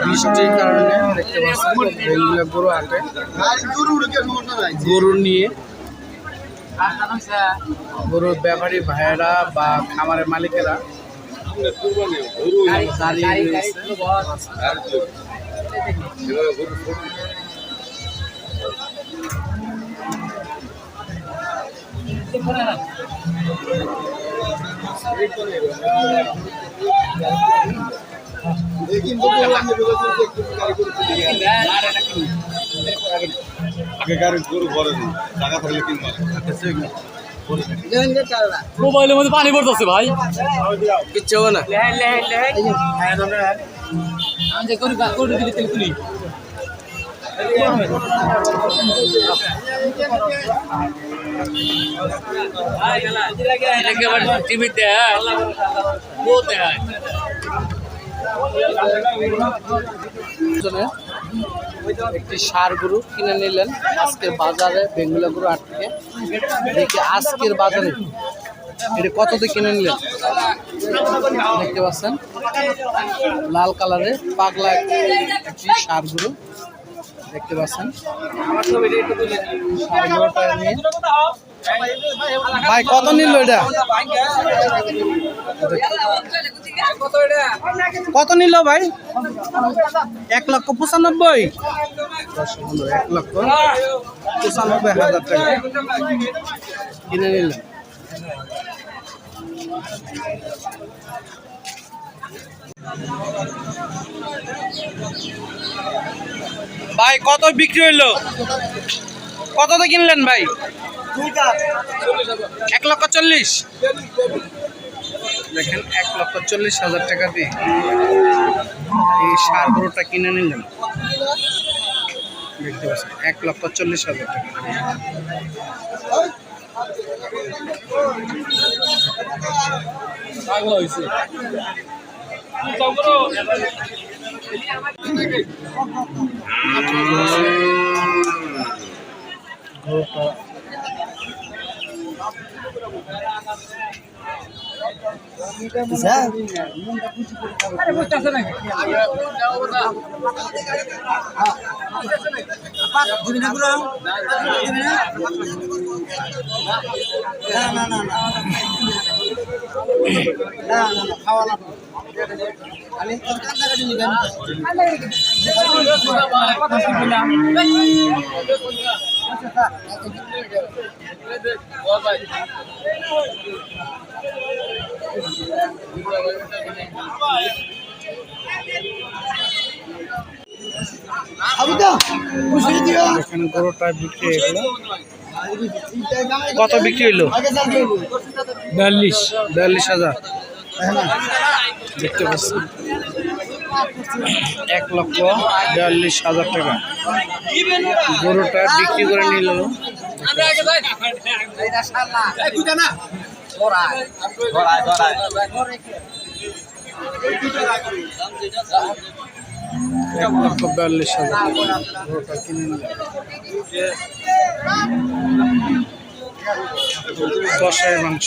বৃষ্টির কারণে দেখতে পাচ্ছেন গরু হাটে গরু নিয়ে গরুর ব্যাপারী ভাইয়েরা বা খামারের মালিকেরা দাঁড়িয়ে রয়েছে। আগেকার গরু ঘরে টাকা থাকলে কিনতে মোবাইলের মধ্যে পানি পড়তেছে ভাই। কিচ্ছু হবে না। টিভিতে পিছনে একটি সার গরু কিনে নিলেন আজকের বাজারে বেঙ্গুলা গরু হাট থেকে। দেখি আজকের বাজারে এটা কততে কিনে নিলেন? দেখতে পাচ্ছেন, লাল কালারের পাগলা একটি সার গরু। দেখতে পাচ্ছেন। ভাই, কত নিল এটা? কত নিল ভাই? এক লক্ষ পঁচানব্বই। এক লক্ষ পঁচানব্বই হাজার টাকা। কিনে নিলাম ভাই, কত বিক্রি হইল? কততে কিনলেন ভাই? এক লক্ষ চল্লিশ। দেখেন, এক লক্ষ চল্লিশ হাজার টাকা দিয়ে এই সার গরুটা কিনে নিলেন। দেখতে পাচ্ছেন, এক লক্ষ চল্লিশ হাজার টাকা। bisa? Kurang গরুটা এখানে গরুটা বিক্রি হয়ে গেল। কত বিক্রি হইল? বিয়াল্লিশ। বিয়াল্লিশ হাজার। দেখতে পাচ্ছি। এক লক্ষ বিয়াল্লিশ হাজার টাকা। গরুটা বিক্রি করে নিল। এক লক্ষ বিয়াল্লিশ হাজার কিনে নিল দশের মাংস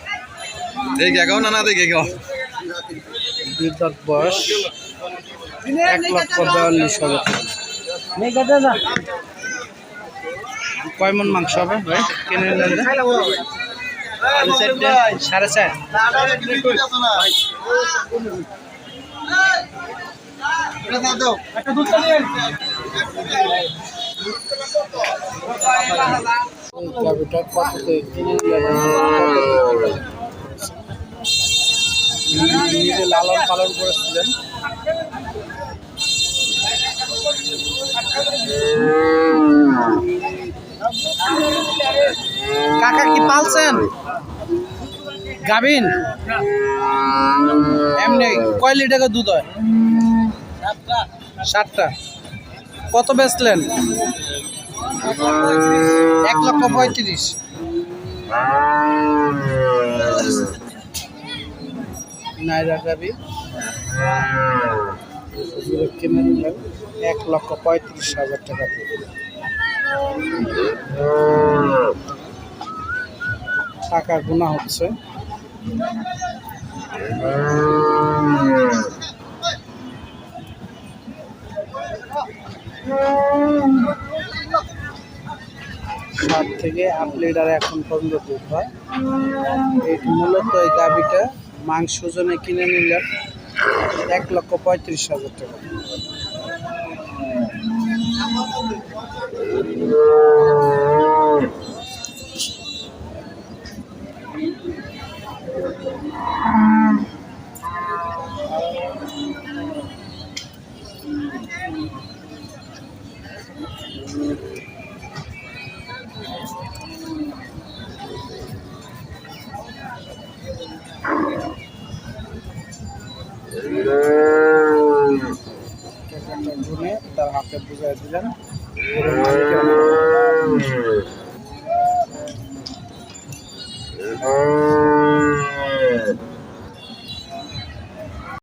দেখে গাও না না দেখে গাও দুই দাঁত বয়স এক লক্ষ বিয়াল্লিশ হাজার কয় মন মাংস হবে ভাই? কিনে সাড়ে চার। কত লালন পালন করেছিলেন। কাকা কি পালছেন? গাভিন? এমনি, কয় লিটার দুধ হয়? সাতটা। কত বেচলেন? এক লক্ষ পঁয়ত্রিশ। এক হাজার টাকা গুণা হচ্ছে। সাত থেকে আট লিটার এখন পর্যন্ত দুধ হয়। মূলত এই গাভিটা মাংস ওজনে কিনে নিলেন এক লক্ষ পঁয়ত্রিশ হাজার টাকা। গুনে তার হাতে বুঝাই দিলেন।